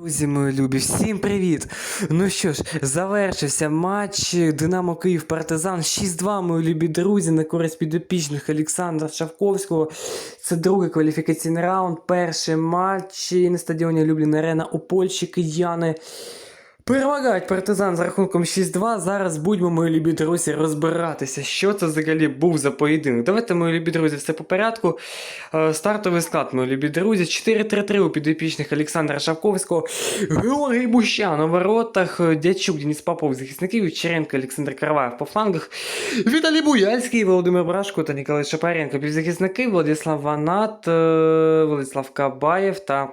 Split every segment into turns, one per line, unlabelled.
Друзі, мої любі, всім привіт! Ну що ж, завершився матч Динамо Київ Партизан 6-2, мої любі друзі, на користь підопічних Олександра Шавковського. Це другий кваліфікаційний раунд. Перший матч на стадіоні Люблін Арена у Польщі кияни. Перемагають партизан з рахунком 6-2. Зараз будьмо, мої любі друзі, розбиратися, що це взагалі був за поєдинок. Давайте, мої любі друзі, все по порядку. Е, Стартовий склад, мої любі друзі. 4-3-3 у підопічних Олександра Шавковського. Георгій Бущан у воротах. Дячук, Деніс Попов, захисників, Вівчаренко, Олександр Караваєв по флангах. Віталій Буяльський, Володимир Брашко та Ніколай Шапаренко, півзахисники, Владислав Ванат, е, Владислав Кабаєв та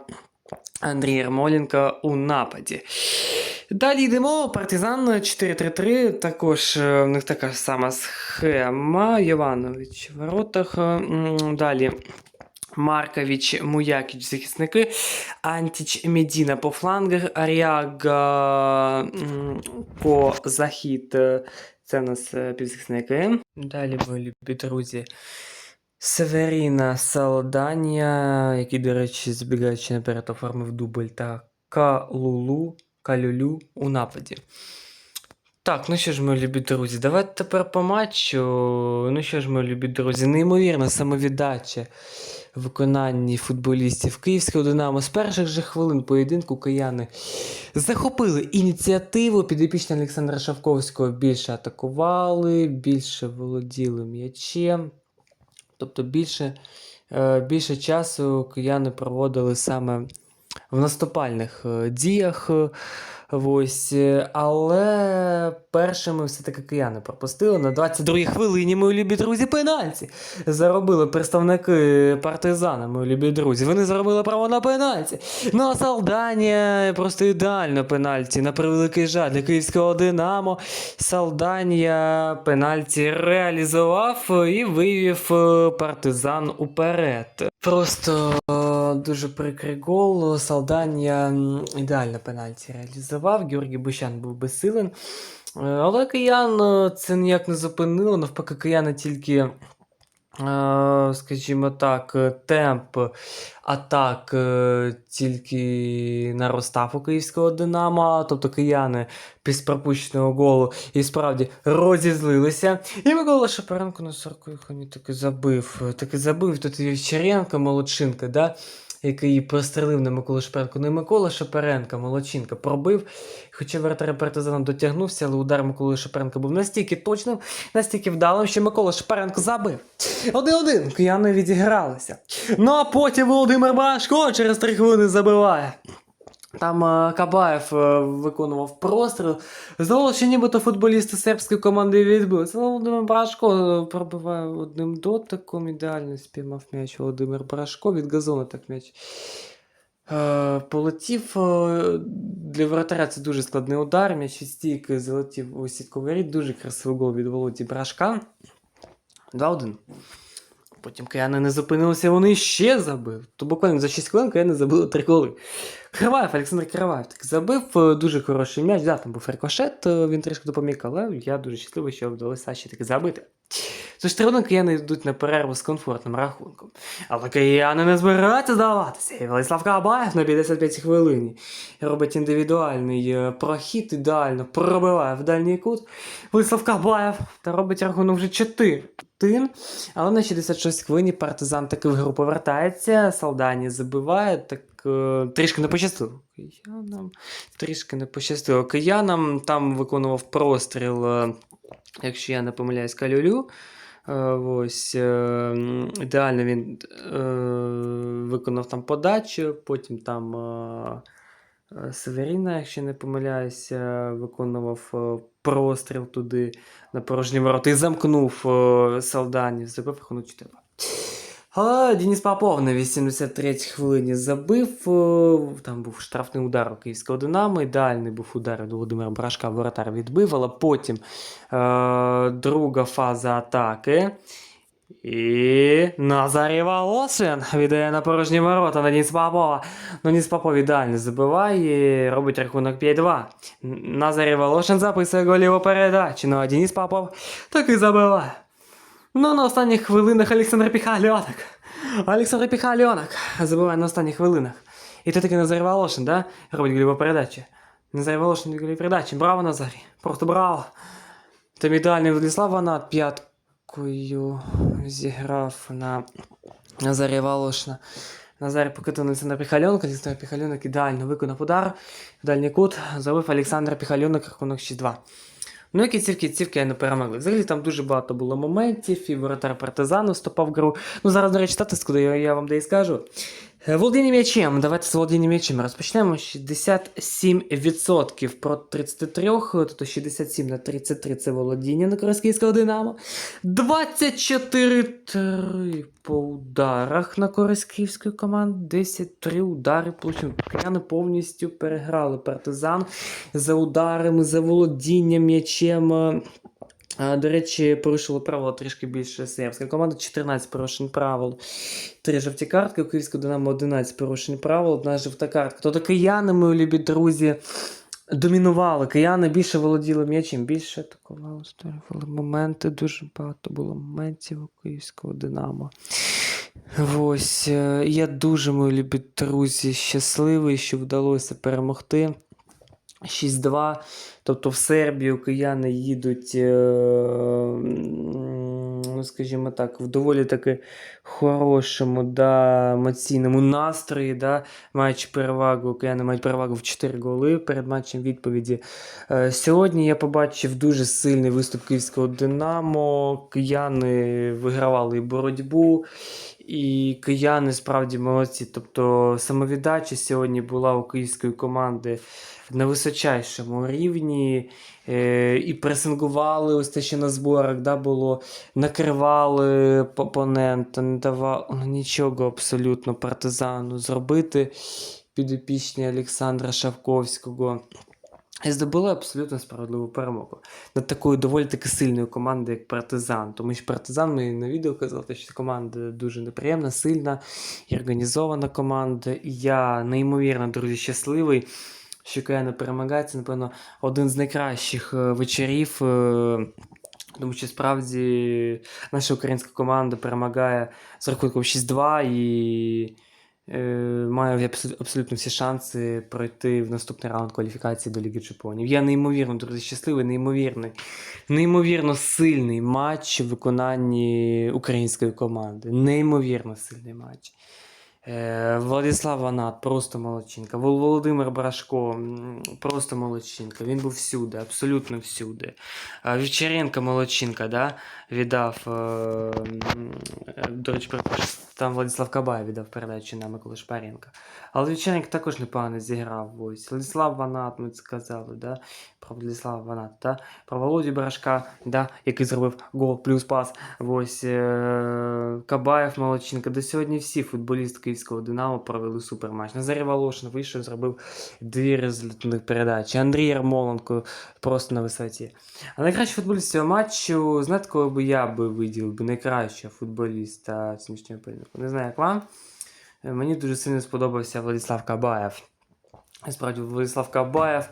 Андрій Ярмоленко у нападі. Далі йдемо. Партизан 4-3-3. Також е, в них така ж сама схема. Йованович в воротах. е, Далі. Маркович, Муякіч, захисники, Антіч Медіна по флангах, Аріага по захід. е, Це у нас півзахисники. Далі, любі друзі. Северіна Салданія, який, до речі, збігаючи наперед, оформив дубль та Калулу, Калюлю у нападі. Так, ну що ж, мої любі друзі, давайте тепер по матчу. Ну що ж, мої любі друзі, неймовірна самовіддача в виконанні футболістів Київського Динамо. З перших же хвилин поєдинку кияни захопили ініціативу. Підопічні Олександра Шавковського більше атакували, більше володіли м'ячем. Тобто більше, е, більше часу кияни проводили саме в наступальних е, діях. е, Ось, е, але першими все-таки кияни пропустили на 22-й хвилині, мої любі друзі, пенальті. Заробили представники партизана, мої любі друзі. Вони заробили право на пенальті. Ну а Салданія просто ідеально пенальті. На превеликий жаль для київського Динамо. Салданія пенальті реалізував і вивів партизан уперед. Просто дуже прикрий гол. Салданія ідеально пенальті реалізував. Георгій Бущан був безсилен. Е, Але киян е, це ніяк не зупинило. Навпаки, кияни тільки, скажімо так, е, темп атак е, тільки наростав у київського Динамо. Тобто кияни після пропущеного голу і справді розізлилися. І Микола Шапаренко на 40 хвилині таки забив. Таки забив тут Вівчаренко, молодчинка, да? Який прострелив на Миколу Шапаренко. Не Микола Шапаренко, молодчинка, пробив. Хоча вратар партизана дотягнувся, але удар Миколи Шапаренка був настільки точним, настільки вдалим, що Микола Шапаренко забив. Один-один, кияни відігралися. Ну а потім Володимир Башко через три хвилини забиває. Там е, Кабаєв е, виконував простріл. Здалося, що нібито футболісти сербської команди відбилися. Але Володимир Брашко е, пробиває одним дотиком. Ідеально спіймав м'яч Володимир Брашко. Від газону так м'яч. Полетів для воротаря це дуже складний удар. М'яч від стійки залетів у сітковий рід. Дуже красивий гол від Володі Брашка. 2-1. Потім кияни не зупинилися, вони ще забив. То буквально за 6 хвилин кияни забили три голи. Криваєв, Олександр Криваєв так забив е, дуже хороший м'яч. Да, там був рикошет, е, він трішки допоміг, але я дуже щасливий, що вдалося ще таки забити. Тож три одинки кияни йдуть на перерву з комфортним рахунком. Але кияни не збираються здаватися. І Владислав Кабаєв на 55 хвилині робить індивідуальний е, прохід, ідеально пробиває в дальній кут. Владислав Кабаєв та робить рахунок вже 4 тин. Але на 66 хвилині партизан таки в гру повертається, Салдані забиває, так е, трішки не пощастило. Киянам трішки не пощастило. Киянам там виконував простріл, е, якщо я не помиляюсь, калюлю. Е, Ось е, ідеально він е, виконав там подачу, потім там Северіна, якщо не помиляюся, виконував простріл туди на порожні ворота і замкнув Салданів, забив рахунок 4 але Деніс Попов на 83-й хвилині забив. е, Там був штрафний удар у київського Динамо. Ідеальний був удар від Володимира Брашка, воротар відбив, але потім е, друга фаза атаки. І Назарій Волошин віддає на порожні ворота на Ніс Попова. Ну, Ніс Попов ідеально забиває, робить рахунок 5-2. Н- Назарій Волошин записує голіву передачу, ну а Деніс Попов таки забиває. Ну, на останніх хвилинах Олександр Піхальонок. Олександр Піхальонок забиває на останніх хвилинах. І ти такий Назар Волошин, да? Робить гольову передачу. Назар Волошин від гольової передачі. Браво, Назарій. Просто браво. Там ідеальний Владислав Ванат п'яткою зіграв на Назарія Волошина. Назар покинув Олександра Піхальонка, Олександр Піхальонок ідеально виконав удар. Дальній кут забив Олександр Піхальонок рахунок 6-2. Ну, і кінцівки цівки не перемогли. Взагалі там дуже багато було моментів, і воротар партизану вступав в гру. Ну, зараз, до речі, статистику я вам де і скажу. Е, Володіння м'ячем. Давайте з володіння м'ячем розпочнемо. 67% проти 33, тобто 67 на 33 це володіння на користь київського Динамо. 24-3 по ударах на користь київської команди. 10-3 удари получили. Кияни повністю переграли партизан за ударами, за володінням м'ячем. До речі, порушило правила трішки більше сербська команда. 14 порушень правил, 3 жовті картки. У Київського Динамо 11 порушень правил, одна жовта картка. Тобто кияни, мої любі друзі, домінували. Кияни більше володіли м'ячем, більше атакували, створювали моменти. Дуже багато було моментів у Київського Динамо. Ось, е, я дуже, мої любі друзі, щасливий, що вдалося перемогти. 6-2. Тобто в Сербію кияни їдуть, е, ну, скажімо так, в доволі таки хорошому да, емоційному настрої. Да, маючи перевагу, кияни мають перевагу в 4 голи перед матчем відповіді. Е, Сьогодні я побачив дуже сильний виступ київського Динамо. Кияни вигравали боротьбу. І кияни справді молодці. Тобто самовіддача сьогодні була у київської команди на височайшому рівні. Е, і пресингували ось те, що на зборах да, було, накривали опонента, не давали ну, нічого абсолютно партизану зробити підопічні Олександра Шавковського. І здобули абсолютно справедливу перемогу над такою доволі таки сильною командою, як партизан. Тому що партизан ми на відео казали, що команда дуже неприємна, сильна і організована команда. І я неймовірно, друзі, щасливий, що Кияни перемагає. Це, напевно, один з найкращих е, вечорів. Тому що справді наша українська команда перемагає з рахунком 6-2 і е, має абсолютно всі шанси пройти в наступний раунд кваліфікації до Ліги Чемпіонів. Я неймовірно, друзі, щасливий, неймовірний, неймовірно сильний матч в виконанні української команди. Неймовірно сильний матч. Е, Владислав Ванат, просто молодчинка. Володимир Брашко, просто молодчинка. Він був всюди, абсолютно всюди. Е, Вівчаренко молодчинка, да? віддав. е, До речі, там Владислав Кабай віддав передачу на Миколу Шпаренка. Але Вівчаренко також непогано зіграв. Ось. Владислав Ванат, ми сказали, да? Про Владислава Ванат, да? про Володю Брашка, да? який зробив гол плюс пас. Ось е- Кабаєв молодчинка. До сьогодні всі футболісти київського Динамо провели суперматч. Назарій Волошин вийшов, зробив дві результативних передачі. Андрій Ярмоленко просто на висоті. А найкращий футболіст цього матчу, знаєте, кого би я би виділив би найкращого футболіста сьогоднішнього поєдинку? Не знаю, як вам. Мені дуже сильно сподобався Владислав Кабаєв. Справді, Владислав Кабаєв.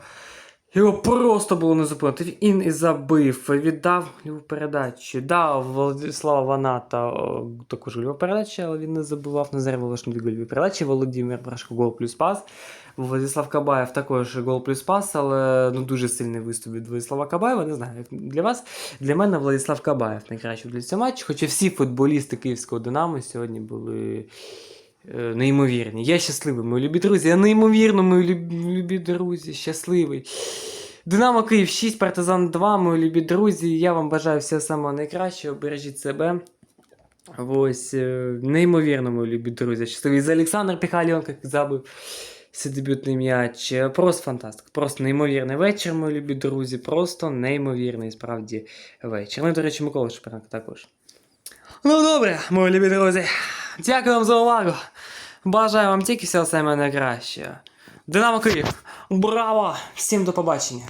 Його просто було не зупинити. Він і забив, віддав його передачу. Дав Владислава Ваната також гольову передачу, але він не забував на Волошин дві гольові передачі. Володимир Брашко гол плюс пас. Владислав Кабаєв також гол плюс пас, але ну, дуже сильний виступ від Владислава Кабаєва. Не знаю, як для вас. Для мене Владислав Кабаєв найкращий для цього матчу. Хоча всі футболісти київського Динамо сьогодні були неймовірні. Я щасливий, мої любі друзі. Я неймовірно, мої любі, друзі, щасливий. Динамо Київ 6, Партизан 2, мої любі друзі. Я вам бажаю всього самого найкращого. Бережіть себе. Ось, е, неймовірно, мої любі друзі. Щасливий за Олександр Піхальонко, як забив свій дебютний м'яч. Е, Просто фантастика. Просто неймовірний вечір, мої любі друзі. Просто неймовірний справді вечір. Ну, до речі, Микола Шпаренко також. Ну добре, мої любі друзі. Дякую вам за увагу. Бажаю вам тільки всього саме найкращого. Динамо Київ! Браво! Всім до побачення!